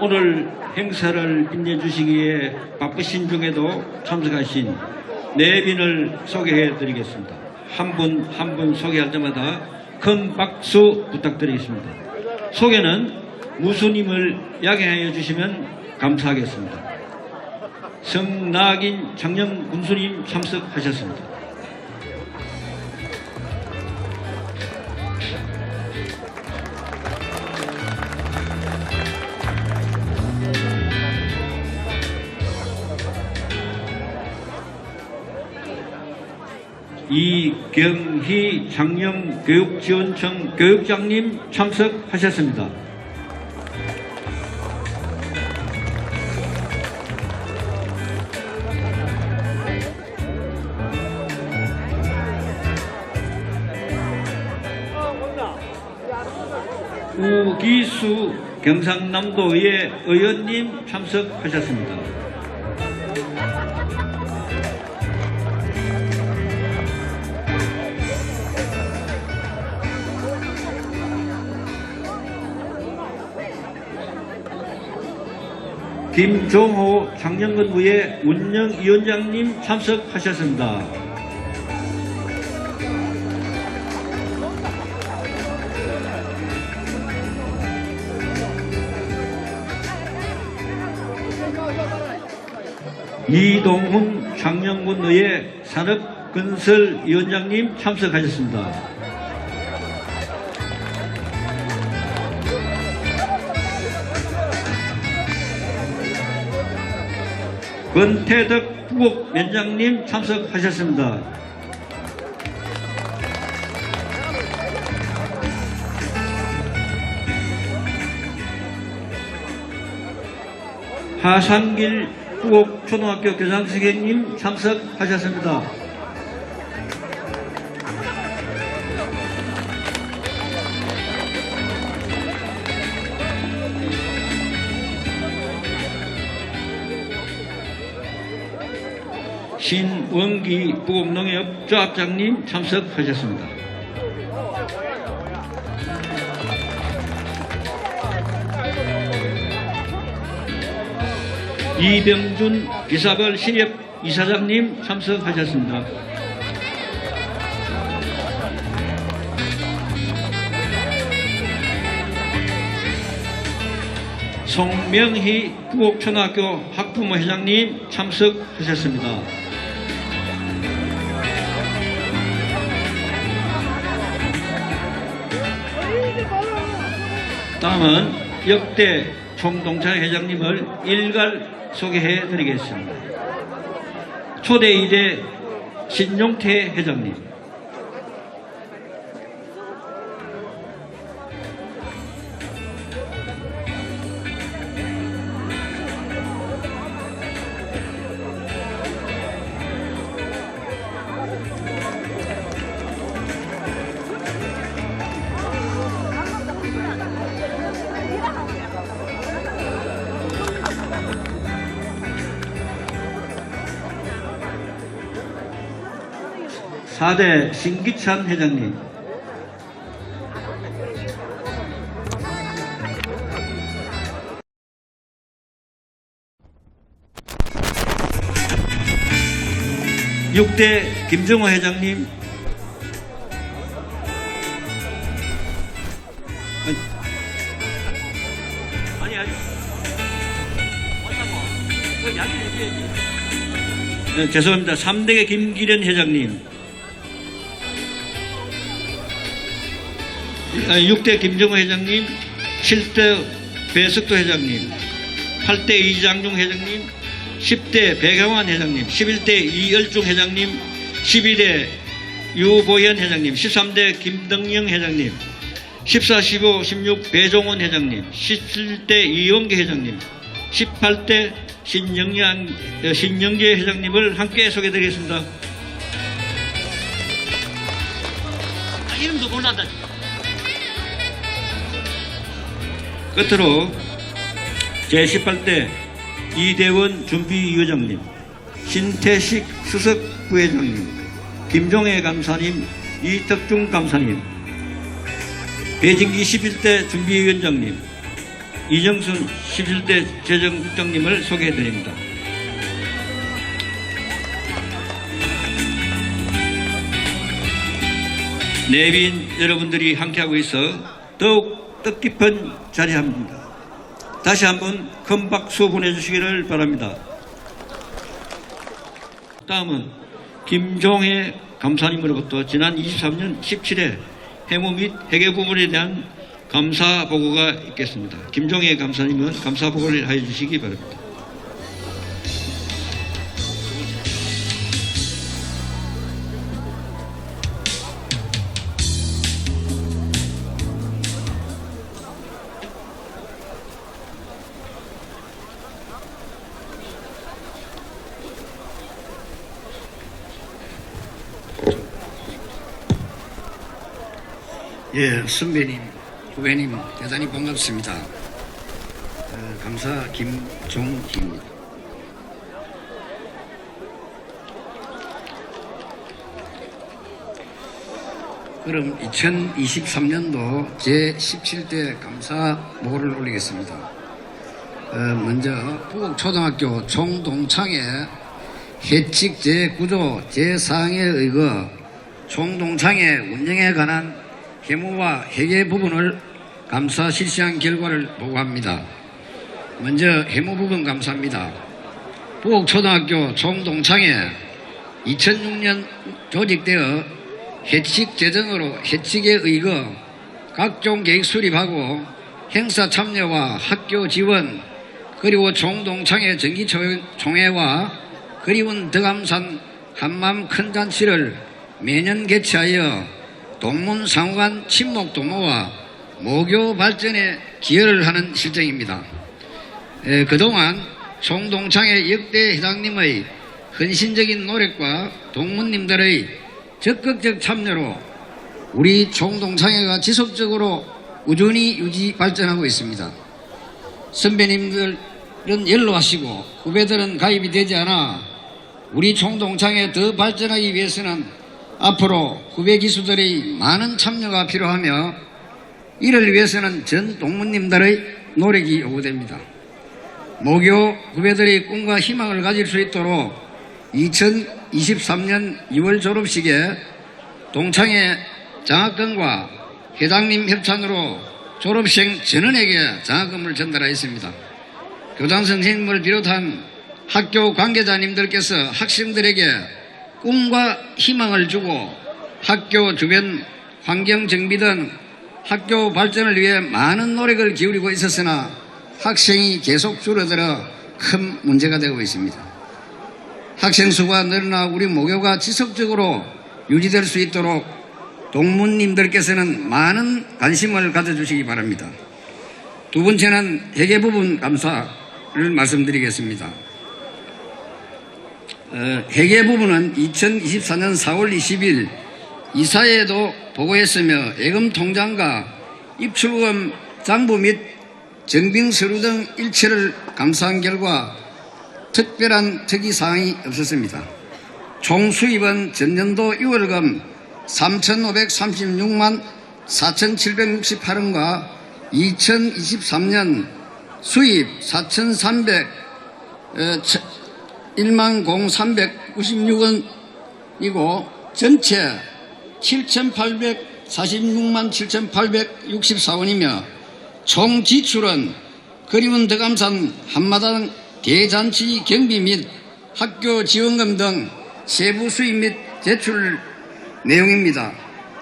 오늘 행사를 빛내주시기 위해 바쁘신 중에도 참석하신 네 분을 소개해 드리겠습니다. 한 분 한 분 소개할 때마다 큰 박수 부탁드리겠습니다. 소개는 무수님을 양해하여 주시면 감사하겠습니다. 성낙인 장영 군수님 참석하셨습니다. 이경희 장영 교육지원청 교육장님 참석하셨습니다. 우기수 경상남도의 의원님 참석하셨습니다. 김종호 장년건부의 운영위원장님 참석하셨습니다. 이동훈 장영군의 산업건설위원장님 참석하셨습니다. 권태덕 부국위원장님 참석하셨습니다. 하상길 부곡 초등학교 교장선생님 참석하셨습니다. 신원기 부곡농협 조합장님 참석하셨습니다. 이병준 기사벌 신협 이사장님 참석하셨습니다. 송명희 부곡초등학교 학부모 회장님 참석하셨습니다. 다음은 역대 총동창 회장님을 일괄 소개해 드리겠습니다. 초대 이대 신용태 회장님, 사대 신기찬 회장님, 육대 김정호 회장님, 아니, 아니. 네, 죄송합니다. 3대의 김기련 회장님. 6대 김정호 회장님, 7대 배석도 회장님, 8대 이장중 회장님, 10대 배경환 회장님, 11대 이열중 회장님, 12대 유보현 회장님, 13대 김덕영 회장님, 14, 15, 16 배종원 회장님, 17대 이용계 회장님, 18대 신영양, 어, 신영재 회장님을 함께 소개드리겠습니다. 아, 이름도 몰랐다. 끝으로 제18대 이대원 준비위원장님, 신태식 수석 부회장님, 김종혜 감사님, 이덕중 감사님, 배진기 11대 준비위원장님, 이정순 17대 재정국장님을 소개해드립니다. 내빈 여러분들이 함께하고 있어 더욱 뜻깊은 자리합니다. 다시 한번 큰 박수 보내주시기를 바랍니다. 다음은 김종혜 감사님으로부터 지난 23년 17회 해무 및 회계 부분에 대한 감사 보고가 있겠습니다. 김종혜 감사님은 감사 보고를 해 주시기 바랍니다. 예, 선배님, 후배님 대단히 반갑습니다. 어, 감사 김종희입니다. 그럼 2023년도 제17대 감사 보고를 올리겠습니다. 어, 먼저 부곡초등학교 총동창회 해칙 제9조 제4항에 의거 총동창회 운영에 관한 해무와 회계 부분을 감사 실시한 결과를 보고합니다. 먼저 해무 부분 감사합니다. 부곡초등학교 총동창회 2006년 조직되어 해칙 재정으로 해칙에 의거 각종 계획 수립하고 행사 참여와 학교 지원 그리고 총동창회 정기총회와 그리운 덕암산 한맘 큰 잔치를 매년 개최하여 동문상호간 친목 도모와 모교 발전에 기여를 하는 실정입니다. 에, 그동안 총동창회 역대 회장님의 헌신적인 노력과 동문님들의 적극적 참여로 우리 총동창회가 지속적으로 꾸준히 유지 발전하고 있습니다. 선배님들은 연로하시고 후배들은 가입이 되지 않아 우리 총동창회 더 발전하기 위해서는 앞으로 후배 기수들의 많은 참여가 필요하며 이를 위해서는 전 동문님들의 노력이 요구됩니다. 모교 후배들의 꿈과 희망을 가질 수 있도록 2023년 2월 졸업식에 동창회 장학금과 회장님 협찬으로 졸업생 전원에게 장학금을 전달하였습니다. 교장 선생님을 비롯한 학교 관계자님들께서 학생들에게 꿈과 희망을 주고 학교 주변 환경 정비 등 학교 발전을 위해 많은 노력을 기울이고 있었으나 학생이 계속 줄어들어 큰 문제가 되고 있습니다. 학생 수가 늘어나 우리 모교가 지속적으로 유지될 수 있도록 동문님들께서는 많은 관심을 가져주시기 바랍니다. 두 번째는 회계 부분 감사를 말씀드리겠습니다. 어, 회계 부분은 2024년 4월 20일 이사회에도 보고했으며 예금 통장과 입출금 장부 및 정빙 서류 등 일체를 감사한 결과 특별한 특이 사항이 없었습니다. 총 수입은 전년도 6월금 3,536만 4,768원과 2023년 수입 4,300 1만 0396원이고 전체 7,846만 7,864원이며 총 지출은 그리운 덕암산 한마당 대잔치 경비 및 학교 지원금 등 세부 수입 및 제출 내용입니다.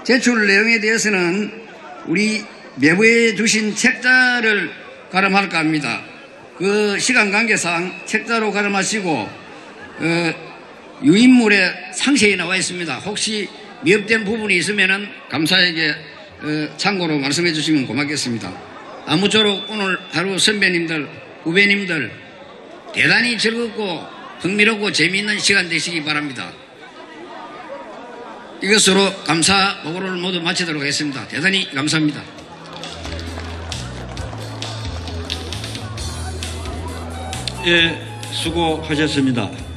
제출 내용에 대해서는 우리 내부에 주신 책자를 가름할까 합니다. 그 시간 관계상 책자로 가름하시고 어, 유인물에 상세히 나와 있습니다. 혹시 미흡된 부분이 있으면 감사에게 어, 참고로 말씀해 주시면 고맙겠습니다. 아무쪼록 오늘 하루 선배님들, 후배님들 대단히 즐겁고 흥미롭고 재미있는 시간 되시기 바랍니다. 이것으로 감사 보고를 모두 마치도록 하겠습니다. 대단히 감사합니다. 예, 수고하셨습니다.